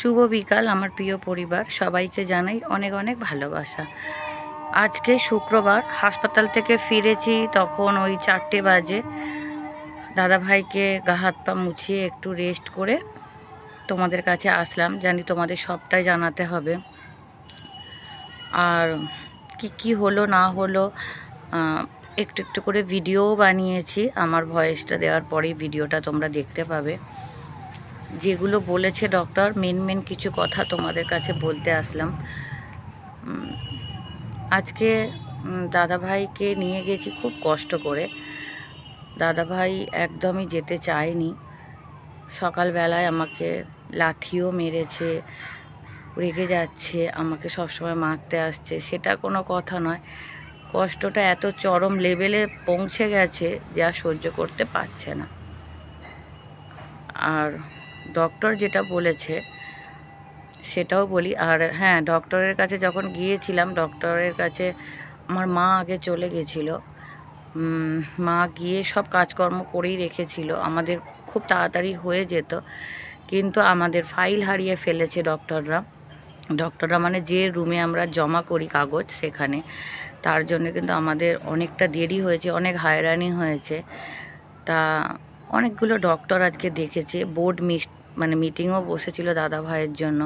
শুভ বিকাল, আমার প্রিয় পরিবার। সবাইকে জানাই অনেক অনেক ভালোবাসা। আজকে শুক্রবার, হাসপাতাল থেকে ফিরেছি তখন ওই চারটে বাজে। দাদাভাইকে গা হাত পা মুছিয়ে একটু রেস্ট করে তোমাদের কাছে আসলাম। জানি তোমাদের সবটাই জানাতে হবে। আর কি কি হলো, না হলো একটু একটু করে ভিডিও বানিয়েছি। আমার ভয়েসটা দেওয়ার পরেই ভিডিওটা তোমরা দেখতে পাবে। যেগুলো বলেছে ডক্টর মেন মেন কিছু কথা তোমাদের কাছে বলতে আসলাম। আজকে দাদাভাইকে নিয়ে গেছি খুব কষ্ট করে। দাদাভাই একদমই যেতে চায়নি। সকালবেলায় আমাকে লাথিও মেরেছে, রেগে যাচ্ছে, আমাকে সবসময় মারতে আসছে। সেটা কোনো কথা নয়। কষ্টটা এত চরম লেভেলে পৌঁছে গেছে যা সহ্য করতে পারছে না। আর ডক্টর যেটা বলেছে, সেটাও বলি। আর হ্যাঁ ডক্টরের কাছে যখন গিয়েছিলাম ডক্টরের কাছে আমার মা আগে চলে গেছিল। মা গিয়ে সব কাজকর্ম করেই রেখেছিল। আমাদের খুব তাড়াতাড়ি হয়ে যেত। কিন্তু আমাদের ফাইল হারিয়ে ফেলেছে ডক্টররা ডক্টররা মানে যে রুমে আমরা জমা করি কাগজ সেখানে, তার জন্য কিন্তু আমাদের অনেকটা দেরি হয়েছে, অনেক হয়রানি হয়েছে। তা অনেকগুলো ডক্টর আজকে দেখেছে। বোর্ড মিস মানে মিটিংও বসেছিল দাদা ভাইয়ের জন্য।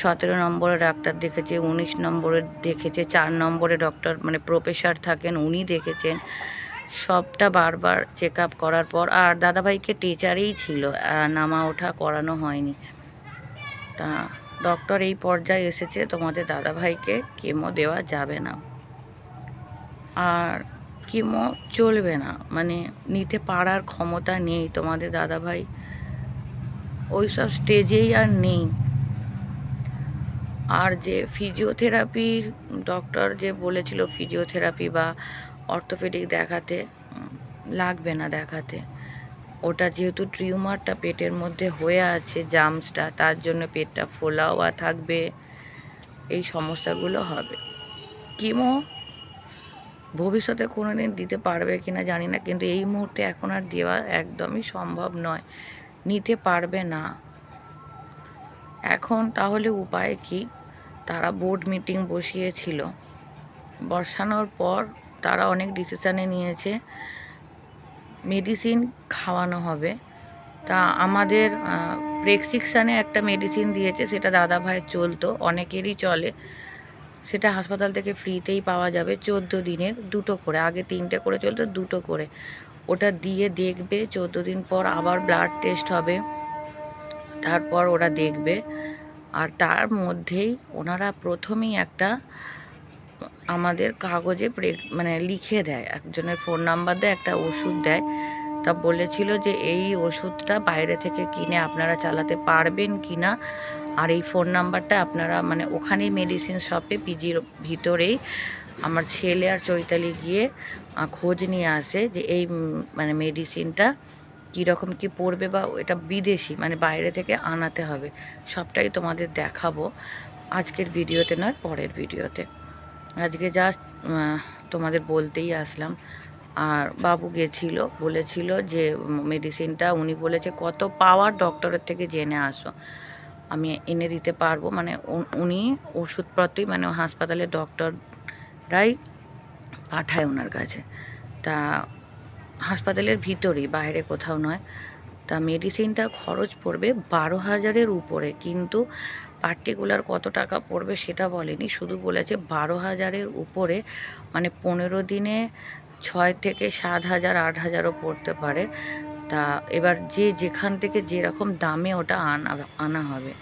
সতেরো নম্বরে ডাক্তার দেখেছে, উনিশ নম্বরে দেখেছে, চার নম্বরে ডক্টর মানে প্রফেসর থাকেন, উনি দেখেছেন। সবটা বারবার চেক আপ করার পর আর দাদাভাইকে টিচারেই ছিল নামা ওঠা করানো হয়নি। তা ডক্টর এই পর্যায়ে এসেছে, তোমাদের দাদাভাইকে কেমো দেওয়া যাবে না। আর কেমো চলবে না মানে নিতে পারার ক্ষমতা নেই তোমাদের দাদাভাই ওই সব স্টেজেই আর নেই। আর যে ফিজিওথেরাপির ডক্টর যে বলেছিল ফিজিওথেরাপি বা অর্থোপেডিক দেখাতে লাগবে না দেখাতে। ওটা যেহেতু টিউমারটা পেটের মধ্যে হয়ে আছে জামসটা তার জন্য পেটটা ফোলাওয়া থাকবে, এই সমস্যাগুলো হবে। কিমো ভবিষ্যতে কোনো দিন দিতে পারবে কিনা জানি না, কিন্তু এই মুহূর্তে এখন আর দেওয়া একদমই সম্ভব নয়। নিতে পারবে না। এখন তাহলে উপায় কি? তারা বোর্ড মিটিং বসিয়েছিল। বসানোর পর তারা অনেক ডিসিশানে নিয়েছে। মেডিসিন খাওয়ানো হবে। তা আমাদের প্রেসক্রিপশানে একটা মেডিসিন দিয়েছে, সেটা দাদা ভাইয়ের চলতো, অনেকেরই চলে। সেটা হাসপাতাল থেকে ফ্রিতেই পাওয়া যাবে, চোদ্দ দিনের, দুটো করে, আগে তিনটে করে চলতো, দুটো করে। ওটা দিয়ে দেখবে, চোদ্দ দিন পর আবার ব্লাড টেস্ট হবে। তারপর ওরা দেখবে। আর তার মধ্যেই ওনারা প্রথমেই একটা আমাদের কাগজে মানে লিখে দেয়। একজনের ফোন নাম্বার দেয়, একটা ওষুধ দেয়। তা বলেছিল যে এই ওষুধটা বাইরে থেকে কিনে আপনারা চালাতে পারবেন কি না আর এই ফোন নাম্বারটা আপনারা মানে ওখানেই মেডিসিন শপে পিজির ভিতরেই আমার ছেলে আর চৈতালি গিয়ে খোঁজ নিয়ে আসে যে এই মানে মেডিসিনটা কীরকম কি পড়বে বা এটা বিদেশি মানে বাইরে থেকে আনাতে হবে। সবটাই তোমাদের দেখাবো আজকের ভিডিওতে নয়, পরের ভিডিওতে। আজকে জাস্ট তোমাদের বলতেই আসলাম। আর বাবু গেছিল, বলেছিল যে মেডিসিনটা উনি বলেছে, কত পাওয়ার ডক্টরের থেকে জেনে আসো। আমি এনে দিতে পারব। মানে উনি ওষুধপত্রই মানে হাসপাতালের ডক্টররাই পাঠায় ওনার কাছে। তা হাসপাতালের ভিতরেই, বাইরে কোথাও নয়। তা মেডিসিনটা খরচ পড়বে বারো হাজারের উপরে, কিন্তু পার্টিকুলার কত টাকা পড়বে সেটা বলেনি। শুধু বলেছে বারো হাজারের উপরে মানে পনেরো দিনে ছয় থেকে সাত হাজার, আট হাজারও পড়তে পারে। তা এবার যে যেখান থেকে যেরকম দামে ওটা আনা আনা হবে।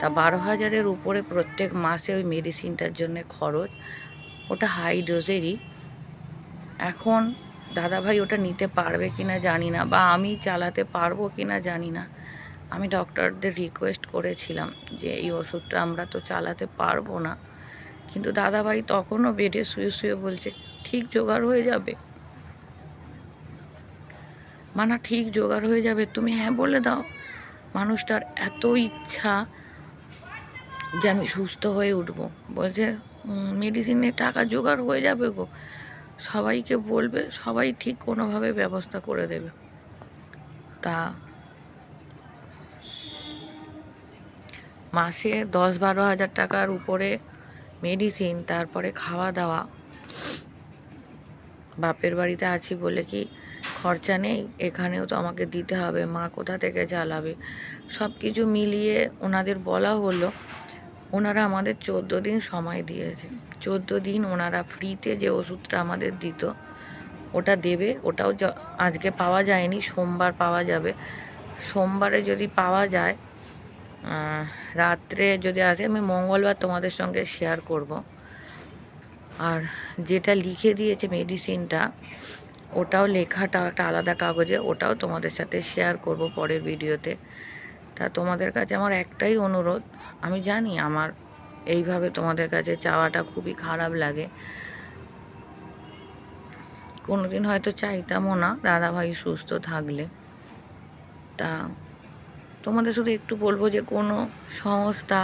তা বারো হাজারের উপরে প্রত্যেক মাসে ওই মেডিসিনটার জন্য খরচ। ওটা হাই ডোজেরই এখন দাদাভাই ওটা নিতে পারবে কি না জানি না বা আমি চালাতে পারব কি না জানি না। আমি ডক্টরদের রিকোয়েস্ট করেছিলাম যে, এই ওষুধটা আমরা তো চালাতে পারব না। কিন্তু দাদাভাই তখনও বেডে শুয়ে শুয়ে বলছে, ঠিক জোগাড় হয়ে যাবে। মানা, ঠিক জোগাড় হয়ে যাবে? তুমি হ্যাঁ বলে দাও। মানুষটার এত ইচ্ছা যে আমি সুস্থ হয়ে উঠবো। বলছে মেডিসিনের টাকা জোগাড় হয়ে যাবে গো। সবাইকে বলবে, সবাই ঠিক কোনোভাবে ব্যবস্থা করে দেবে। তা মাসে দশ বারো হাজার টাকার উপরে মেডিসিন তারপরে খাওয়া দাওয়া বাপের বাড়িতে আছি বলে কি খরচা নেই? এখানেও তো আমাকে দিতে হবে, মা কোথা থেকে চালাবে? সব কিছু মিলিয়ে ওনাদের বলা হলো ওনারা আমাদের চোদ্দ দিন সময় দিয়েছে। চোদ্দ দিন ওনারা ফ্রিতে যে ওষুধটা আমাদের দিত, ওটা দেবে, ওটাও আজকে পাওয়া যায়নি, সোমবার পাওয়া যাবে। সোমবারে যদি পাওয়া যায় রাত্রে যদি আসে, আমি মঙ্গলবার তোমাদের সঙ্গে শেয়ার করব। আর যেটা লিখে দিয়েছে মেডিসিনটা ওটাও লেখাটা একটা আলাদা কাগজে, ওটাও তোমাদের সাথে শেয়ার করব পরের ভিডিওতে তা তোমাদের কাছে আমার একটাই অনুরোধ, আমি জানি আমার এইভাবে তোমাদের কাছে চাওয়াটা খুবই খারাপ লাগে। কোনোদিন হয়তো চাইতামও না, দাদাভাই সুস্থ থাকলে। তা তোমাদের শুধু একটু বলব যে কোনো সংস্থা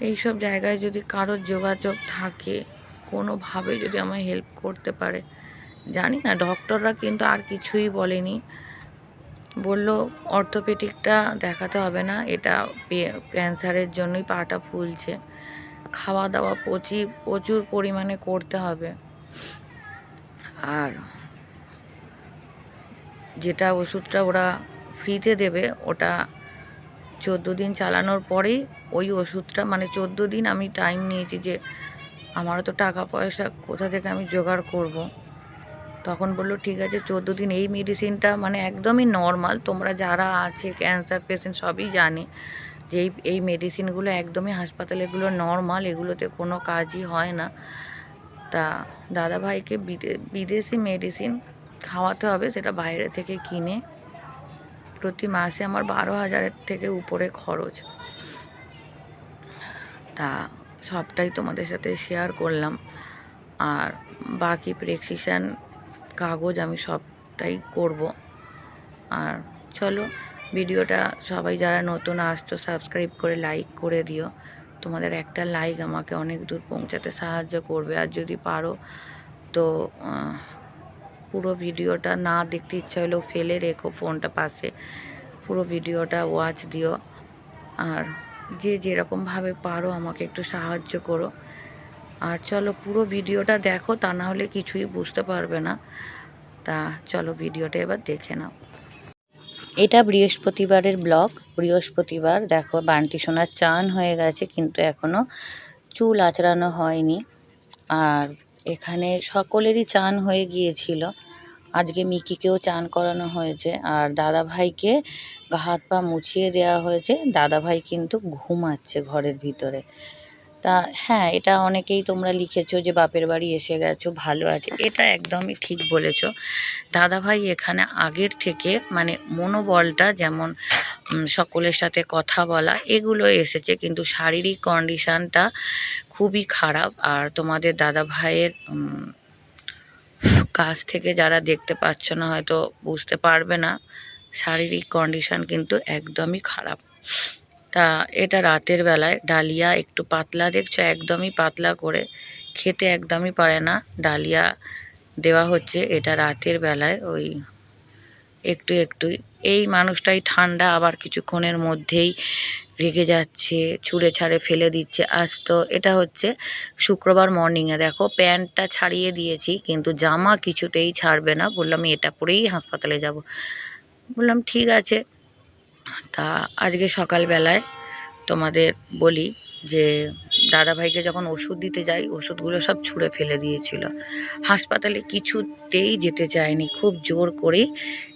এইসব জায়গায় যদি কারোর যোগাযোগ থাকে, কোনোভাবে যদি আমায় হেল্প করতে পারে। জানি না ডক্টররা কিন্তু আর কিছুই বলেনি। বলল, অর্থোপেডিকটা দেখাতে হবে না, এটা ক্যান্সারের জন্যই পাটা ফুলছে। খাওয়া দাওয়া প্রচুর প্রচুর পরিমাণে করতে হবে। আর যেটা ওষুধটা ওরা ফ্রিতে দেবে, ওটা চোদ্দ দিন চালানোর পরেই ওই ওষুধটা মানে চোদ্দ দিন আমি টাইম নিয়েছি যে, আমারও তো টাকা পয়সা, কোথা থেকে আমি জোগাড় করব? তখন বলল, ঠিক আছে, চোদ্দ দিন এই মেডিসিনটা মানে একদমই নর্মাল তোমরা যারা আছে ক্যান্সার পেশেন্ট সবই জানে, যে এই এই মেডিসিনগুলো একদমই হাসপাতালে এগুলো নর্মাল এগুলোতে কোনো কাজই হয় না। তা দাদাভাইকে বিদে- বিদেশি মেডিসিন খাওয়াতে হবে, সেটা বাইরে থেকে কিনে। প্রতি মাসে আমার বারো হাজারের থেকে উপরে খরচ। তা সবটাই তোমাদের সাথে শেয়ার করলাম। আর বাকি প্রেসক্রিপশান কাগজ আমি সবটাই করব। আর চলো, ভিডিওটা সবাই যারা নতুন আসছো সাবস্ক্রাইব করে লাইক করে দিও। তোমাদের একটা লাইক আমাকে অনেক দূর পৌঁছাতে সাহায্য করবে। আর যদি পারো, তো পুরো ভিডিওটা না দেখতে ইচ্ছা হলেও ফেলে রেখো ফোনটা পাশে। পুরো ভিডিওটা ওয়াচ দিও। আর যে যেরকমভাবে পারো আমাকে একটু সাহায্য করো। আর চলো পুরো ভিডিওটা দেখো, তা না হলে কিছুই বুঝতে পারবে না। তা চলো ভিডিওটা এবার দেখে নাও। এটা বৃহস্পতিবারের ব্লগ। বৃহস্পতিবার, দেখো, বান্টি সোনার চান হয়ে গেছে, কিন্তু এখনও চুল আঁচড়ানো হয়নি। আর এখানে সকলেরই চান হয়ে গিয়েছিল। আজকে মিকিকেও চান করানো হয়েছে। আর দাদা ভাইকে হাত পা মুছিয়ে দেওয়া হয়েছে। দাদা ভাই কিন্তু ঘুমাচ্ছে ঘরের ভিতরে। তা হ্যাঁ এটা অনেকেই তোমরা লিখেছো যে বাপের বাড়ি এসে গেছো ভালো আছে। এটা একদমই ঠিক বলেছ। দাদাভাই এখানে আগের থেকে মানে মনোবলটা যেমন সকলের সাথে কথা বলা এগুলো এসেছে। কিন্তু শারীরিক কন্ডিশানটা খুবই খারাপ। আর তোমাদের দাদা ভাইয়ের উম, কাছ থেকে যারা দেখতে পাচ্ছ না হয়তো বুঝতে পারবে না। শারীরিক কন্ডিশান কিন্তু একদমই খারাপ। তা এটা রাতের বেলায় ডালিয়া একটু পাতলা দেখছ? একদমই পাতলা করে খেতে একদমই পারে না। ডালিয়া দেওয়া হচ্ছে এটা রাতের বেলায় ওই একটু একটু। এই মানুষটাই ঠান্ডা আবার কিছুক্ষণের মধ্যেই রেগে যাচ্ছে, ছুঁড়ে ছাড়ে ফেলে দিচ্ছে। আজ তো এটা হচ্ছে শুক্রবার মর্নিংয়ে দেখো, প্যান্টটা ছাড়িয়ে দিয়েছি, কিন্তু জামা কিছুতেই ছাড়বে না। বললাম, এটা পরেই হাসপাতালে যাব। বললাম, ঠিক আছে। তা আজকে সকালবেলায় তোমাদের বলি যে দাদাভাইকে যখন ওষুধ দিতে যাই, ওষুধগুলো সব ছুঁড়ে ফেলে দিয়েছিল। হাসপাতালে কিছুতেই যেতে চায়নি, খুব জোর করেই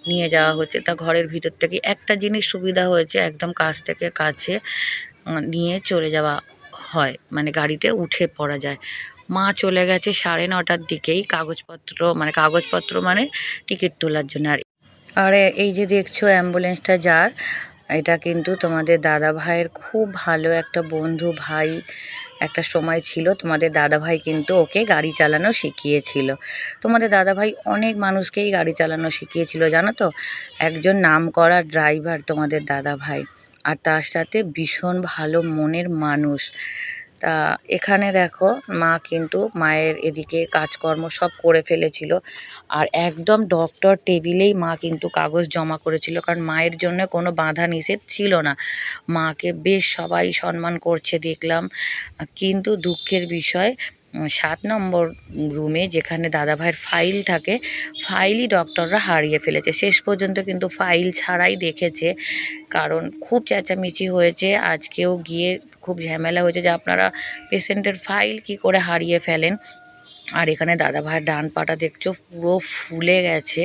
নিয়ে যাওয়া হচ্ছে। তা ঘরের ভিতর থেকে একটা জিনিস সুবিধা হয়েছে, একদম কাছ থেকে কাছে নিয়ে চলে যাওয়া হয় মানে গাড়িতে উঠে পড়া যায়। মা চলে গেছে সাড়ে নটার দিকেই, কাগজপত্র মানে কাগজপত্র মানে টিকিট তোলার জন্য। আর আর, এই যে দেখছ অ্যাম্বুলেন্সটা যার, এটা কিন্তু তোমাদের দাদা ভাইয়ের খুব ভালো একটা বন্ধু ভাই একটা সময় ছিল। তোমাদের দাদা ভাই কিন্তু ওকে গাড়ি চালানো শিখিয়েছিল। তোমাদের দাদা ভাই অনেক মানুষকেই গাড়ি চালানো শিখিয়েছিল, জানো তো? একজন নাম করা ড্রাইভার তোমাদের দাদা ভাই। আর তার সাথে ভীষণ ভালো মনের মানুষ। তা এখানে দেখো মা কিন্তু মায়ের এদিকে কাজকর্ম সব করে ফেলেছিল। আর একদম ডক্টর টেবিলেই মা কিন্তু কাগজ জমা করেছিল, কারণ মায়ের জন্য কোনো বাধা নিষেধ ছিল না। মাকে বেশ সবাই সম্মান করছে দেখলাম। কিন্তু দুঃখের বিষয় সাত নম্বর রুমে যেখানে দাদাভাইয়ের ফাইল থাকে ফাইলই ডক্টররা হারিয়ে ফেলেছে। শেষ পর্যন্ত কিন্তু ফাইল ছাড়াই দেখেছে, কারণ খুব চেঁচামেচি হয়েছে। আজকেও গিয়ে খুব ঝামেলা হয়েছে যে আপনারা পেশেন্টের ফাইল কি করে হারিয়ে ফেলেন। আর এখানে দাদা ভাইয়ের ডান পাটা দেখছ, পুরো ফুলে গেছে।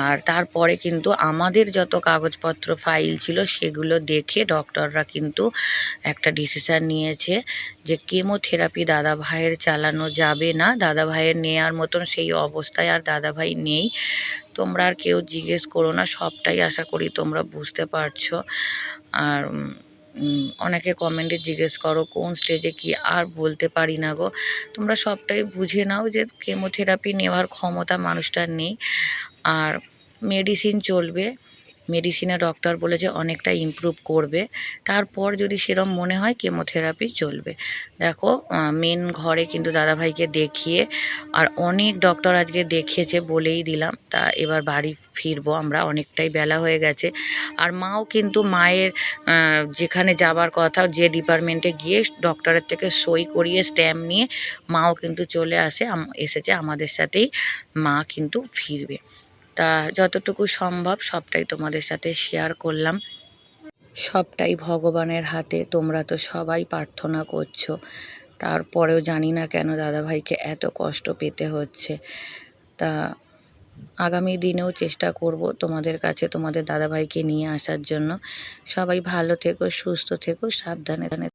আর তারপরে কিন্তু আমাদের যত কাগজপত্র, ফাইল ছিল সেগুলো দেখে ডক্টররা কিন্তু একটা ডিসিশান নিয়েছে যে কেমোথেরাপি দাদা ভাইয়ের চালানো যাবে না। দাদা ভাইয়ের নেওয়ার মতন সেই অবস্থায় আর দাদা ভাই নেই। তোমরা আর কেউ জিজ্ঞেস করো না, সবটাই আশা করি তোমরা বুঝতে পারছ। আর অনেকে কমেন্টে জিজ্ঞেস করো, কোন স্টেজে কি আর বলতে পারি না গো? তোমরা সবটাই বুঝে নাও যে কেমোথেরাপি নেওয়ার ক্ষমতা মানুষটার নেই। আর মেডিসিন চলবে। মেডিসিনে ডক্টর বলেছে অনেকটা ইমপ্রুভ করবে। তারপর যদি সেরম মনে হয় কেমোথেরাপি চলবে। দেখো মেন ঘরে কিন্তু দাদাভাইকে দেখিয়ে আর অনেক ডক্টর আজকে দেখিয়েছে বলেই দিলাম। তা এবার বাড়ি ফিরবো, আমরা অনেকটাই বেলা হয়ে গেছে। আর মাও কিন্তু মায়ের যেখানে যাবার কথা, যে ডিপার্টমেন্টে গিয়ে ডক্টরের থেকে সই করিয়ে স্ট্যাম্প নিয়ে মাও কিন্তু চলে আসে এসেছে আমাদের সাথেই মা কিন্তু ফিরবে। তা যতটুকু সম্ভব সবটাই তোমাদের সাথে শেয়ার করলাম। সবটাই ভগবানের হাতে, তোমরা তো সবাই প্রার্থনা করছ। তারপরেও জানি না কেন দাদাভাইকে এত কষ্ট পেতে হচ্ছে। তা আগামী দিনেও চেষ্টা করব তোমাদের কাছে, তোমাদের দাদাভাইকে নিয়ে আসার জন্য। সবাই ভালো থেকো, সুস্থ থেকো, সাবধানে